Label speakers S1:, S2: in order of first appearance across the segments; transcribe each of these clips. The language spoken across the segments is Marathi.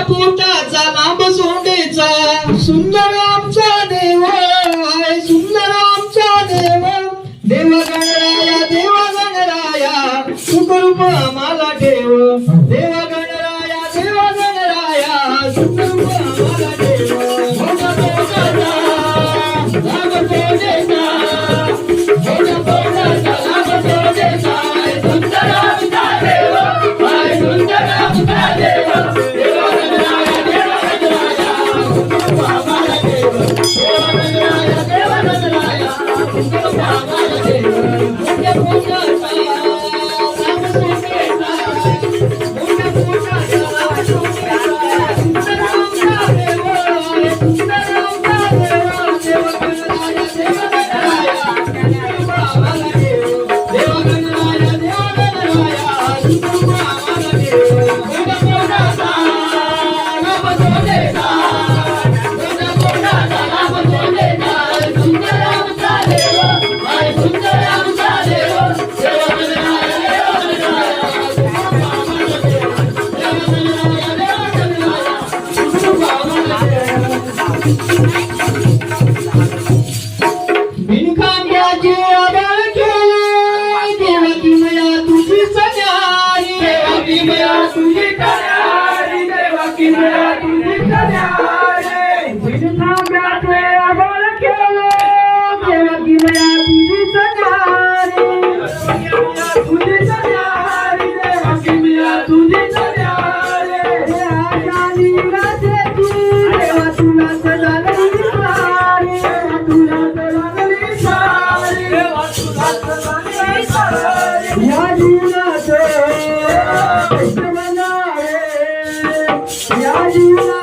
S1: पोटाचा लांब सोंडेचा सुंदर Yeah.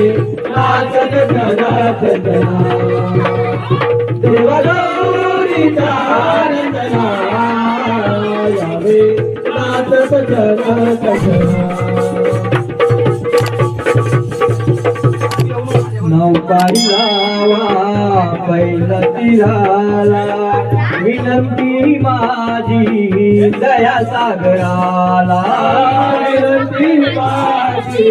S1: नाचत नाचतना देवगौरीचा आनंदना यावे तिराला विनंती माझी दया सागराला. विनंती माझी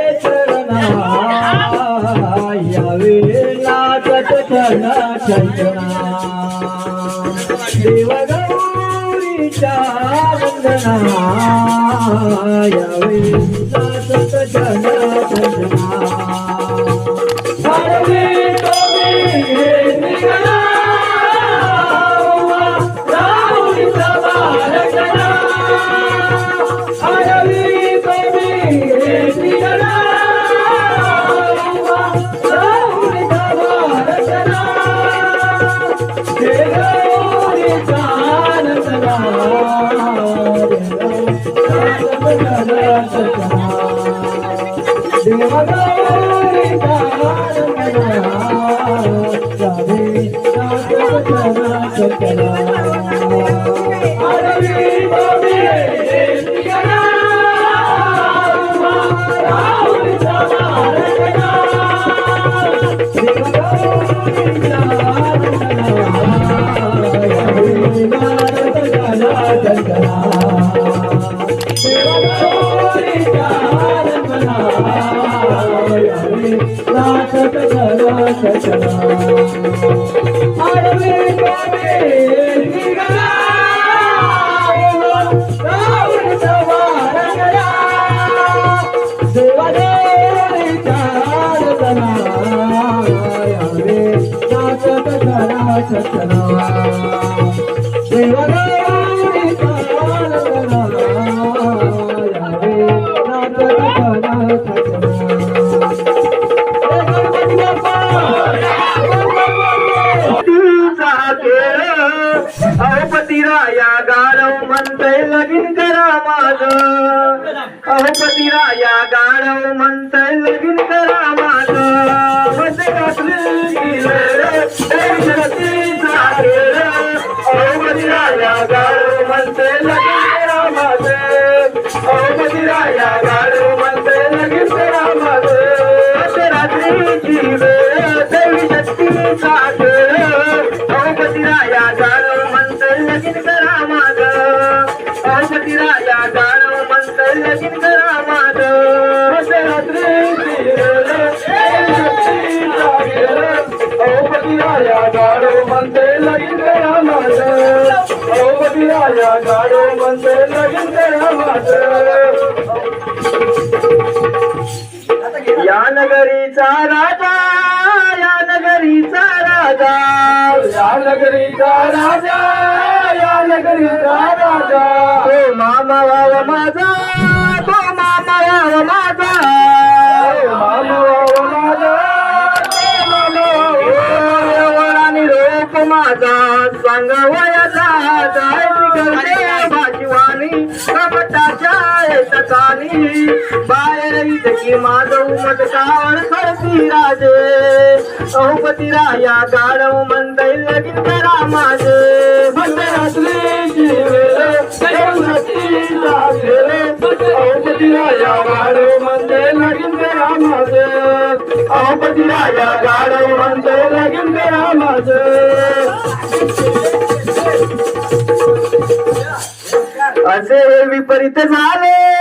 S1: क्षण देवगौरीच्या वंदना यावे नाचत Hey, अहोपतीराया गाढव म्हणतय लगीन करा माझ. अहोपतीराया गाढव म्हणतय लगीन करा माझ. म्हणते कसली अहोपतीराया गाढव म्हणतय म्हणतंय लगीन करा माझ या नगरीचा राजा या नगरीचा राजा. या नगरीचा राजा या नगरीचा राजा. तो मामा वाव माझा तो मामा वाव माझा. मामा वाव माझा मामा वाव रोप माझा सांग ठिकाणी बाहेर इतकी माझ उमट खळती राजे. अहोपती राया गाडव मंदई लगीन करा माझे खेळ अहोपती राया गाडव मंदई लगीन करा माझे अहोपती राया गाडव मंदई लगीन करा माझे असे विपरीत झाले.